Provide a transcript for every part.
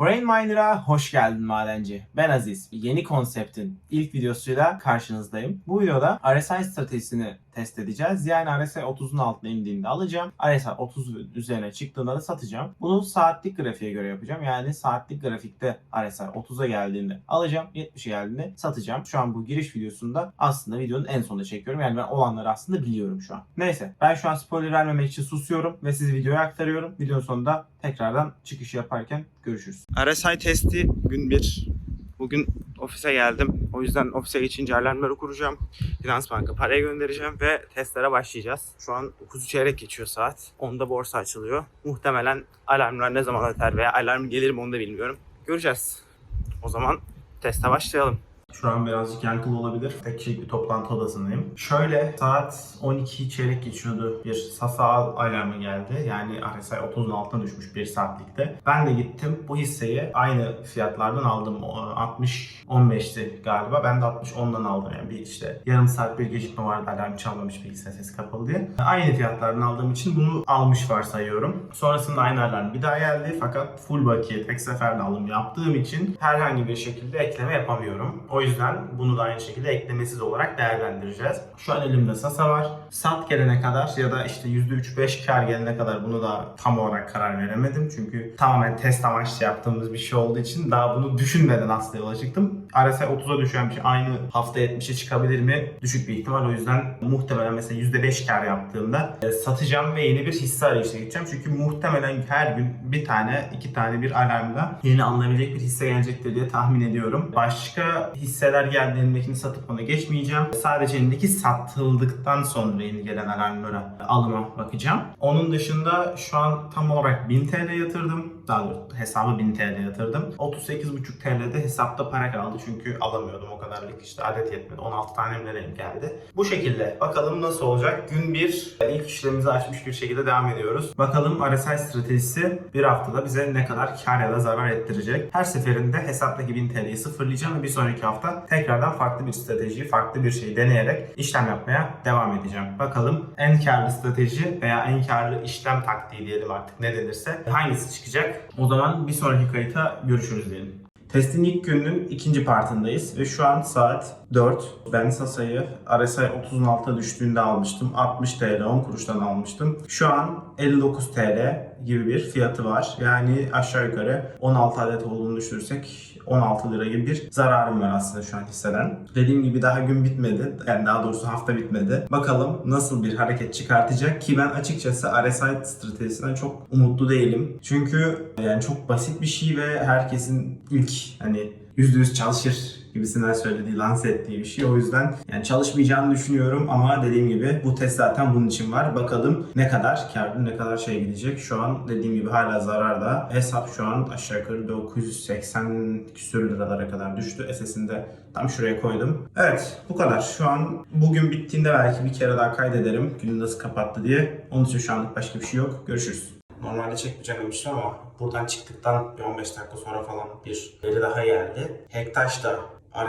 Brain Miner'a hoş geldin madenci. Ben Aziz. Yeni konseptin ilk videosuyla karşınızdayım. Bu videoda RSI stratejisini test edeceğiz. Yani RSI 30'un altına indiğinde alacağım. RSI 30 üzerine çıktığında da satacağım. Bunu saatlik grafiğe göre yapacağım. Yani saatlik grafikte RSI 30'a geldiğinde alacağım. 70'e geldiğinde satacağım. Şu an bu giriş videosunda aslında videonun en sonunda çekiyorum. Yani ben olanları aslında biliyorum şu an. Neyse ben şu an spoiler vermemek için susuyorum ve sizi videoya aktarıyorum. Videonun sonunda tekrardan çıkış yaparken görüşürüz. RSI testi gün 1. Bugün ofise geldim. O yüzden ofise geçince alarmları kuracağım. Finans Bank'a parayı göndereceğim ve testlere başlayacağız. Şu an 9 çeyrek geçiyor saat. 10'da borsa açılıyor. Muhtemelen alarmlar ne zaman öter veya alarm gelir mi onu da bilmiyorum. Göreceğiz. O zaman teste başlayalım. Şu an birazcık yankılı olabilir. Tek kişilik bir toplantı odasındayım. Şöyle saat 12 çeyrek geçiyordu. Bir Sasa alarmı geldi. Yani RSI 30'un altına düşmüş bir saatlikte. Ben de gittim bu hisseyi aynı fiyatlardan aldım. O, 60 15'ti galiba. Ben de 60 10'dan aldım. Yani bir işte yarım saat bir gecikme vardı alarm çalmamış bilgisayar sesi kapalı diye. Aynı fiyatlardan aldığım için bunu almış varsayıyorum. Sonrasında aynı alarm bir daha geldi. Fakat full bakiye tek seferde alım yaptığım için herhangi bir şekilde ekleme yapamıyorum. O yüzden bunu da aynı şekilde eklemesiz olarak değerlendireceğiz. Şu an elimde Sasa var. Sat gelene kadar ya da işte %3-5 kar gelene kadar bunu da tam olarak karar veremedim. Çünkü tamamen test amaçlı yaptığımız bir şey olduğu için daha bunu düşünmeden aslında yola çıktım. RSI 30'a düşen bir şey aynı hafta 70'e çıkabilir mi? Düşük bir ihtimal. O yüzden muhtemelen mesela %5 kar yaptığımda e, satacağım ve yeni bir hisse arayışına gideceğim. Çünkü muhtemelen her gün bir tane, iki tane bir alarmla yeni alınabilecek bir hisse gelecektir diye tahmin ediyorum. Başka hisseler geldiğindekini satıp ona geçmeyeceğim. Sadece elindeki satıldıktan sonra yeni gelen alarmlara alıma bakacağım. Onun dışında şu an tam olarak 1000 TL yatırdım. Daha doğrusu hesabı 1000 TL yatırdım. 38,5 TL'de hesapta para kaldı çünkü alamıyordum o kadarlık işte adet yetmedi. 16 tane mi denk geldi. Bu şekilde bakalım nasıl olacak. Gün 1 ilk işlemimizi açmış bir şekilde devam ediyoruz. Bakalım RSI stratejisi bir haftada bize ne kadar kar ya da zarar ettirecek. Her seferinde hesaptaki 1000 TL'yi sıfırlayacağım ve bir sonraki hafta tekrardan farklı bir strateji, farklı bir şey deneyerek işlem yapmaya devam edeceğim. Bakalım en karlı strateji veya en karlı işlem taktiği diyelim artık ne denirse hangisi çıkacak? O zaman bir sonraki kayıta görüşürüz diyelim. Testin ilk gününün ikinci partındayız ve şu an saat 4. Ben Sasa'yı RSI 30'un altına düştüğünde almıştım. 60 TL 10 kuruştan almıştım. Şu an 59 TL gibi bir fiyatı var. Yani aşağı yukarı 16 adet olduğunu düşünürsek 16 lira gibi bir zararım var aslında şu an hisseden. Dediğim gibi daha gün bitmedi. Yani daha doğrusu hafta bitmedi. Bakalım nasıl bir hareket çıkartacak ki ben açıkçası RSI stratejisinden çok umutlu değilim. Çünkü yani çok basit bir şey ve herkesin ilk hani %100 çalışır gibisinden söylediği, lanse ettiği bir şey. O yüzden yani çalışmayacağını düşünüyorum ama dediğim gibi bu test zaten bunun için var. Bakalım ne kadar karlı, ne kadar şey gidecek. Şu an dediğim gibi hala zararda. Hesap şu an aşağı yukarı 980 küsür liralara kadar düştü. SS'ini tam şuraya koydum. Evet bu kadar. Şu an bugün bittiğinde belki bir kere daha kaydederim. Günü nasıl kapattı diye. Onun için şu anlık başka bir şey yok. Görüşürüz. Normalde çekmeyeceğim ama buradan çıktıktan bir 15 dakika sonra falan bir veri daha geldi. Hektaş da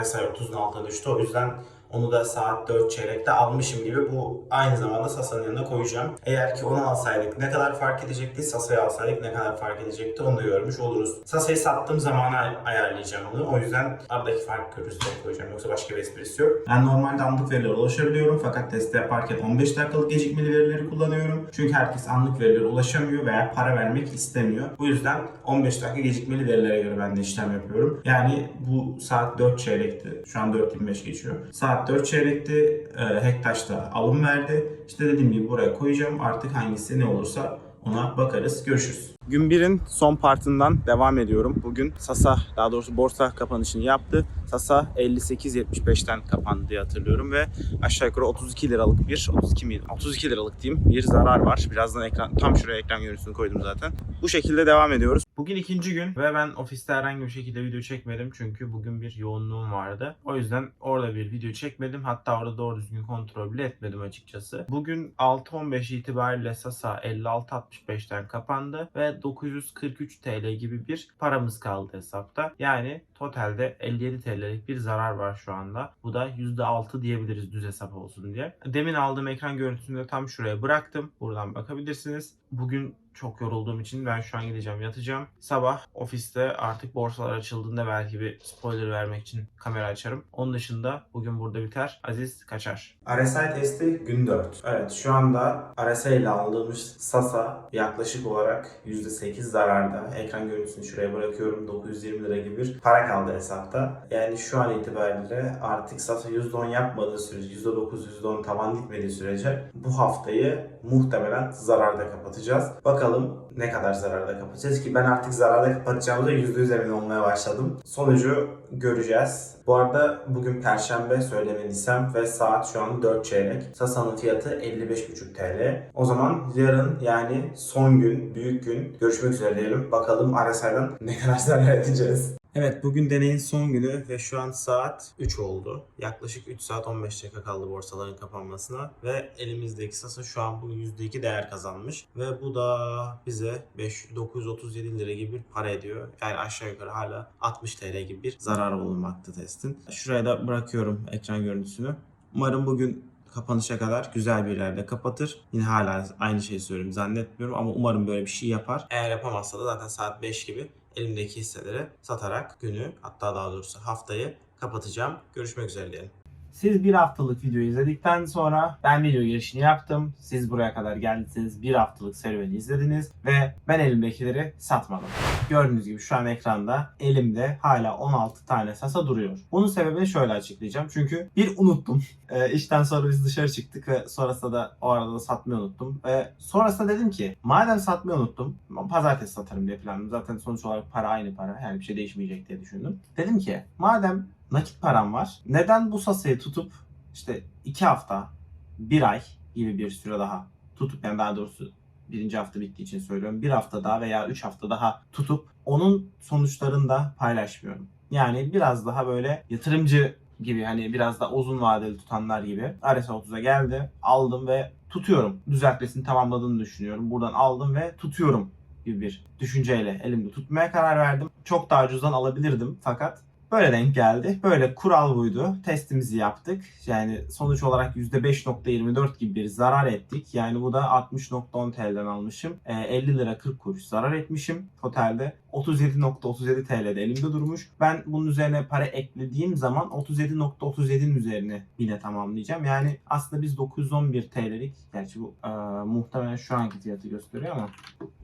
RSI 30'un altına düştü. O yüzden onu da saat 4 çeyrekte almışım gibi bu aynı zamanda Sasa'nın yanına koyacağım. Eğer ki onu alsaydık ne kadar fark edecekti, Sasa'yı alsaydık ne kadar fark edecekti onu da görmüş oluruz. Sasa'yı sattığım zamana ayarlayacağım onu. O yüzden aradaki fark görürüz diye koyacağım. Yoksa başka bir esprisi yok. Ben normalde anlık verilere ulaşabiliyorum fakat testi yaparken 15 dakikalık gecikmeli verileri kullanıyorum. Çünkü herkes anlık verilere ulaşamıyor veya para vermek istemiyor. Bu yüzden 15 dakika gecikmeli verilere göre ben de işlem yapıyorum. Yani bu saat 4 çeyrekti. Şu an 4.25 geçiyor. Saat 4 çeyrekti. E, Hektaş'ta alım verdi. İşte dediğim gibi buraya koyacağım. Artık hangisi ne olursa ona bakarız. Görüşürüz. Gün 1'in son partından devam ediyorum. Bugün Sasa daha doğrusu borsa kapanışını yaptı. Sasa 58.75'ten kapandı diye hatırlıyorum ve aşağı yukarı 32 liralık bir 32 mi 32 liralık diyeyim bir zarar var. Birazdan ekran tam şuraya ekran görüntüsünü koydum zaten. Bu şekilde devam ediyoruz. Bugün ikinci gün ve ben ofiste herhangi bir şekilde video çekmedim çünkü bugün bir yoğunluğum vardı. O yüzden orada bir video çekmedim. Hatta orada doğru düzgün kontrol bile etmedim açıkçası. Bugün 6.15 itibariyle Sasa 56.65'ten kapandı ve 943 TL gibi bir paramız kaldı hesapta. Yani totalde 57 TL'lik bir zarar var şu anda. Bu da %6 diyebiliriz düz hesap olsun diye. Demin aldığım ekran görüntüsünü de tam şuraya bıraktım. Buradan bakabilirsiniz. Bugün çok yorulduğum için ben şu an gideceğim yatacağım. Sabah ofiste artık borsalar açıldığında belki bir spoiler vermek için kamera açarım. Onun dışında bugün burada biter. Aziz kaçar. RSI testi gün 4. Evet şu anda RSI ile aldığımız Sasa yaklaşık olarak %8 zararda. Ekran görüntüsünü şuraya bırakıyorum. 920 lira gibi bir para kaldı hesapta. Yani şu an itibariyle artık Sasa %10 yapmadığı sürece, %9, %10 tavan gitmediği sürece bu haftayı muhtemelen zararda kapatacağız. Bakalım ne kadar zararda kapatacağız ki ben artık zararda kapatacağımıza %100 emin olmaya başladım. Sonucu göreceğiz. Bu arada bugün Perşembe söylemediysem ve saat şu an 4 çeyrek. Sasa'nın fiyatı 55,5 TL. O zaman yarın yani son gün, büyük gün görüşmek üzere diyelim. Bakalım RSI'den ne kadar zarar edeceğiz. Evet bugün deneyin son günü ve şu an saat 3 oldu. Yaklaşık 3 saat 15 dakika kaldı borsaların kapanmasına ve elimizdeki Sasa şu an bugün %2 değer kazanmış ve bu da bize 5 937 lira gibi bir para ediyor. Yani aşağı yukarı hala 60 TL gibi bir zarar bulunmakta testin. Şuraya da bırakıyorum ekran görüntüsünü. Umarım bugün kapanışa kadar güzel bir yerde kapatır. Yine hala aynı şeyi söylüyorum zannetmiyorum ama umarım böyle bir şey yapar. Eğer yapamazsa da zaten saat 5 gibi elimdeki hisseleri satarak günü hatta daha doğrusu haftayı kapatacağım. Görüşmek üzere diyelim. Siz bir haftalık videoyu izledikten sonra ben video girişini yaptım. Siz buraya kadar geldiyseniz bir haftalık serüveni izlediniz ve ben elimdekileri satmadım. Gördüğünüz gibi şu an ekranda elimde hala 16 tane sasa duruyor. Bunun sebebini şöyle açıklayacağım. Çünkü bir unuttum. E, işten sonra biz dışarı çıktık ve sonrasında da o arada da satmayı unuttum. Ve sonrasında dedim ki madem satmayı unuttum pazartesi satarım diye planladım. Zaten sonuç olarak para aynı para. Yani bir şey değişmeyecek diye düşündüm. Dedim ki madem nakit param var. Neden bu sasayı tutup işte iki hafta, bir ay gibi bir süre daha tutup yani daha doğrusu birinci hafta bittiği için söylüyorum. Bir hafta daha veya üç hafta daha tutup onun sonuçlarını da paylaşmıyorum. Yani biraz daha böyle yatırımcı gibi hani biraz da uzun vadeli tutanlar gibi RS 30'a geldi aldım ve tutuyorum. Düzeltmesini tamamladığını düşünüyorum. Buradan aldım ve tutuyorum gibi bir düşünceyle elimde tutmaya karar verdim. Çok daha ucuzdan alabilirdim fakat Böyle denk geldi. Böyle kural buydu. Testimizi yaptık. Yani sonuç olarak %5.24 gibi bir zarar ettik. Yani bu da 60.10 TL'den almışım. E, 50 lira 40 kuruş zarar etmişim. Totalde 37.37 TL'de elimde durmuş. Ben bunun üzerine para eklediğim zaman 37.37'nin üzerine yine tamamlayacağım. Yani aslında biz 911 TL'lik gerçi bu e, muhtemelen şu anki fiyatı gösteriyor ama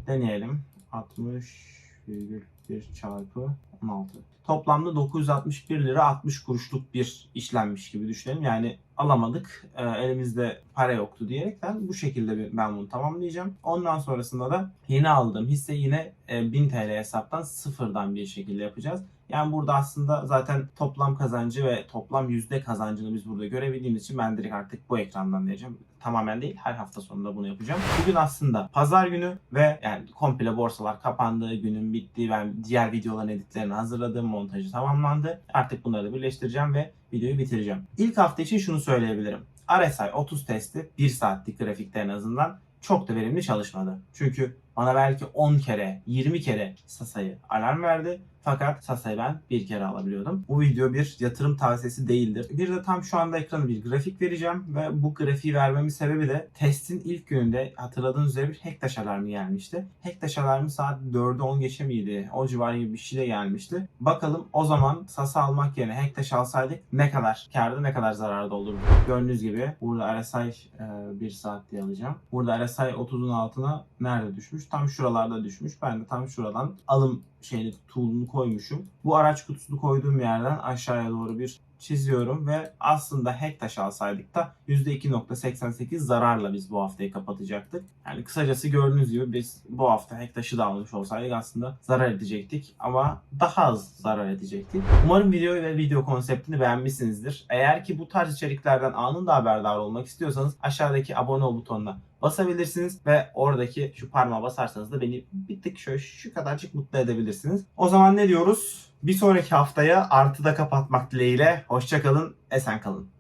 deneyelim. 60,1 çarpı 16. Toplamda 961 lira 60 kuruşluk bir işlenmiş gibi düşünelim. Yani alamadık, e, elimizde para yoktu diyerekten bu şekilde ben bunu tamamlayacağım. Ondan sonrasında da yeni aldığım hisse yine e, 1000 TL hesaptan sıfırdan bir şekilde yapacağız. Yani burada aslında zaten toplam kazancı ve toplam yüzde kazancını biz burada görebildiğimiz için ben direkt artık bu ekrandan diyeceğim. Tamamen değil her hafta sonunda bunu yapacağım. Bugün aslında pazar günü ve yani komple borsalar kapandığı günün bittiği ben diğer videoların editlerini hazırladım. Montajı tamamlandı. Artık bunları birleştireceğim ve videoyu bitireceğim. İlk hafta için şunu söyleyebilirim. RSI 30 testi 1 saatlik grafikte en azından çok da verimli çalışmadı. Çünkü bana belki 10 kere, 20 kere Sasa'yı alarm verdi. Fakat Sasa'yı ben bir kere alabiliyordum. Bu video bir yatırım tavsiyesi değildir. Bir de tam şu anda ekrana bir grafik vereceğim ve bu grafiği vermemin sebebi de testin ilk gününde hatırladığınız üzere bir Hektaş alarmı gelmişti. Hektaş alarmı saat 4'e 10 geçe miydi? O civar gibi bir şey de gelmişti. Bakalım o zaman Sasa almak yerine Hektaş alsaydık ne kadar karda ne kadar zararda olurdu. Gördüğünüz gibi burada RSI 1 saat diye alacağım. Burada RSI 30'un altına nerede düşmüş? Tam şuralarda düşmüş. Ben de tam şuradan alım şeyini tool'unu koymuşum. Bu araç kutusunu koyduğum yerden aşağıya doğru bir çiziyorum ve aslında Hektaş alsaydık da %2.88 zararla biz bu haftayı kapatacaktık. Yani kısacası gördüğünüz gibi biz bu hafta Hektaş'ı da almış olsaydık aslında zarar edecektik ama daha az zarar edecektik. Umarım videoyu ve video konseptini beğenmişsinizdir. Eğer ki bu tarz içeriklerden anında haberdar olmak istiyorsanız aşağıdaki abone ol butonuna basabilirsiniz ve oradaki şu parmağa basarsanız da beni bir tık şöyle şu kadarcık mutlu edebilirsiniz. O zaman ne diyoruz? Bir sonraki haftaya artıda kapatmak dileğiyle. Hoşçakalın, esen kalın.